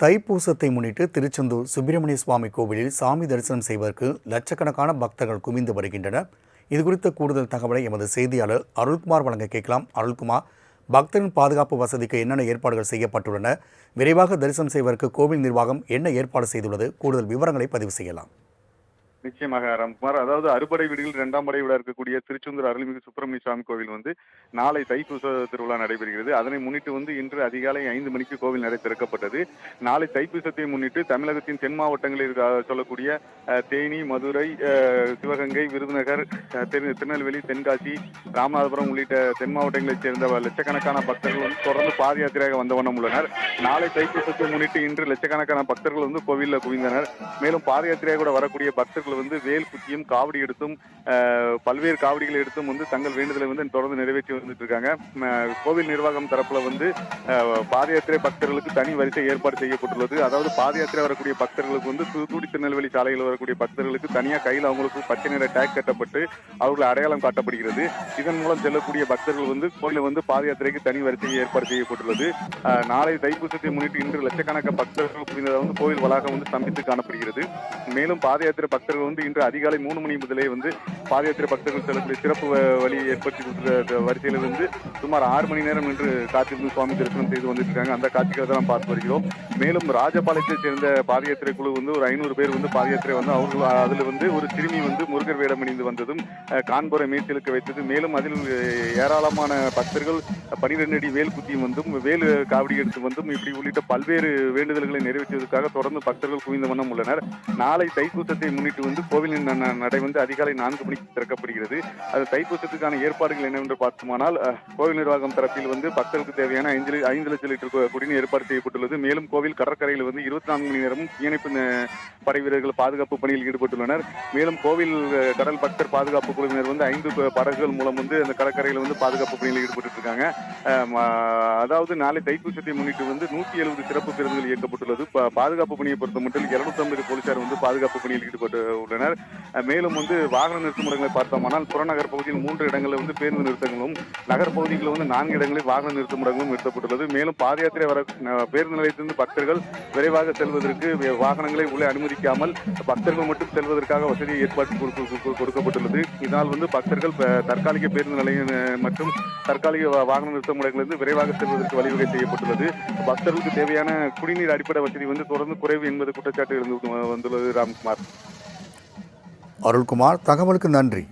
தைப்பூசத்தை முன்னிட்டு திருச்செந்தூர் சுப்பிரமணிய சுவாமி கோவிலில் சாமி தரிசனம் செய்வதற்கு லட்சக்கணக்கான பக்தர்கள் குவிந்து வருகின்றனர். இது குறித்த கூடுதல் தகவலை எமது செய்தியாளர் அருள்குமார் வழங்க கேட்கலாம். அருள்குமார் பக்தரின் பாதுகாப்பு வசதிக்கு என்னென்ன ஏற்பாடுகள் செய்யப்பட்டுள்ளன? விரைவாக தரிசனம் செய்வதற்கு கோவில் நிர்வாகம் என்ன ஏற்பாடு செய்துள்ளது? கூடுதல் விவரங்களை பதிவு செய்யலாம். நிச்சயமாக ராம்குமார் அதாவது அறுபடை வீடுகள் இரண்டாம் படை விட இருக்கக்கூடிய திருச்செந்தூர் அருள்மிகு சுப்பிரமணிய சுவாமி கோவில் வந்து நாளை தைப்பூச திருவிழா நடைபெறுகிறது. அதனை முன்னிட்டு வந்து இன்று அதிகாலை ஐந்து மணிக்கு கோவில் நடை திறக்கப்பட்டது. நாளை தைப்பூசத்தை முன்னிட்டு தமிழகத்தின் தென் மாவட்டங்களில் சொல்லக்கூடிய தேனி மதுரை சிவகங்கை விருதுநகர் திருநெல்வேலி தென்காசி ராமநாதபுரம் உள்ளிட்ட தென் மாவட்டங்களைச் சேர்ந்த லட்சக்கணக்கான பக்தர்கள் வந்து தொடர்ந்து பாத யாத்திரையாக வந்த வண்ணம் உள்ளனர். நாளை தைப்பூசத்தை முன்னிட்டு இன்று லட்சக்கணக்கான பக்தர்கள் வந்து கோவிலில் குவிந்தனர். மேலும் பாத யாத்திரையாக கூட வரக்கூடிய பக்தர்கள் வந்து வேல் குத்தியும் காவடி எடுத்தும் பல்வேறு காவடிகளை எடுத்தும் வந்து தங்கள் வேண்டுதலை வந்து தொடர்ந்து நிறைவேற்றி வந்துட்டு இருக்காங்க. கோவில் நிர்வாகம் தரப்புல வந்து பாத யாத்திரை பக்தர்களுக்கு தனி வரிசை ஏற்பாடு செய்யப்பட்டுள்ளது. அதாவது பாத யாத்திரை வரக்கூடிய பக்தர்களுக்கு வந்து தூத்துக்குடி திருநெல்வேலி சாலையில் வரக்கூடிய பக்தர்களுக்கு தனியாக கையில் அவங்களுக்கு பச்சை நிற டேக் கட்டப்பட்டு அவர்களை அடையாளம் காட்டப்படுகிறது. இதன் மூலம் செல்லக்கூடிய பக்தர்கள் வந்து கோயிலில் வந்து பாத யாத்திரைக்கு தனி வரிசையை ஏற்பாடு செய்யப்பட்டுள்ளது. நாளை தைப்பூசத்தை முன்னிட்டு இன்று லட்சக்கணக்கான பக்தர்கள் குவிந்ததை வந்து கோயில் வளாகம் வந்து ஸ்தம்பித்து காணப்படுகிறது. மேலும் பாத யாத்திரை பக்தர்கள் வந்து இன்று அதிகாலை மூணு மணி முதலே வந்து பாத யாத்திரை பக்தர்கள் செல்லக்கூடிய சிறப்பு வழி ஏற்படுத்தி கொடுத்த வரிசையில் வந்து சுமார் ஆறு மணி நேரம் நின்று காத்திருந்து சுவாமி தரிசனம் செய்து வந்துட்டு அந்த காட்சிகளை தான் நாம் பார்த்து வருகிறோம். மேலும் ராஜபாளையத்தை சேர்ந்த பாத யாத்திரை குழு வந்து ஒரு ஐநூறு பேர் வந்து பாத யாத்திரை வந்து அவர்கள் அதில் வந்து ஒரு சிறுமி வந்து முருகர் வேடம் அணிந்து வந்ததும் அஹ், காண்போரை வைத்தது மேலும் அதில் ஏராளமான பக்தர்கள் பனிரெண்டு அடி வேல் குத்தியும் வந்தும் வேல் காவடி எடுத்து வந்தும் இப்படி உள்ளிட்ட பல்வேறு வேண்டுதல்களை நிறைவேற்றுவதற்காக தொடர்ந்து பக்தர்கள் குவிந்த வண்ணம் உள்ளனர். நாளை தைப்பூசத்தை முன்னிட்டு வந்து கோவிலின் நடை வந்து அதிகாலை நான்கு மணிக்கு திறக்கப்படுகிறது. அது தைப்பூசத்துக்கான ஏற்பாடுகள் என்னவென்று பார்த்தோமானால் கோவில் நிர்வாகம் தரப்பில் வந்து பக்தர்களுக்கு தேவையான ஐந்து ஐந்து லட்சம் லிட்டர் குடிநீர் ஏற்பாடு செய்யப்பட்டுள்ளது. மேலும் கோவில் கடற்கரையில் வந்து இருபத்தி நான்கு மணி நேரமும் தீயணைப்பு படை வீரர்கள் பாதுகாப்பு பணியில் ஈடுபட்டுள்ளனர். மேலும் கோவில் கடல் பக்தர் பாதுகாப்பு குழுவினர் வந்து ஐந்து படகுகள் மூலம் வந்து அந்த கடற்கரையில் வந்து பாதுகாப்பு பணியில் ஈடுபட்டு இருக்காங்க அதாவது நாளை தைப்பூசத்தை முன்னிட்டு வந்து நூத்தி எழுபது சிறப்பு பேருந்துகள் இயக்கப்பட்டுள்ளது. பாதுகாப்பு பணியை பொறுத்த மட்டும் இருநூத்தி ஐம்பது போலீசார் வந்து பாதுகாப்பு பணியில் ஈடுபட்டு உள்ளனர். மேலும் வந்து வாகன நிறுத்துமிடங்களை பார்த்தோமானால் புறநகர் பகுதியில் மூன்று இடங்களில் வந்து பேருந்து நிறுத்தங்களும் நகர் பகுதிகளில் வந்து நான்கு இடங்களில் வாகன நிறுத்துமிடங்களும் நிறுத்தப்பட்டுள்ளது. மேலும் பாத யாத்திரை வர பேருந்து நிலையத்திலிருந்து பக்தர்கள் விரைவாக செல்வதற்கு வாகனங்களை உள்ளே அனுமதிக்காமல் பக்தர்கள் மட்டும் செல்வதற்காக வசதி ஏற்பாடு கொடுக்க- கொடுக்கப்பட்டுள்ளது. இதனால் வந்து பக்தர்கள் தற்காலிக பேருந்து நிலையம் மற்றும் தற்காலிக வாகன வாகன நிறுத்தமிடங்களிலிருந்து விரைவாக செல்வதற்கு வழிவகை செய்யப்பட்டுள்ளது. பக்தர்களுக்கு தேவையான குடிநீர் அடிப்படை வசதி வந்து தொடர்ந்து குறைவு என்பது குற்றச்சாட்டு இருந்து வந்துள்ளது ராம்குமார். அருள்குமார் தகவலுக்கு நன்றி.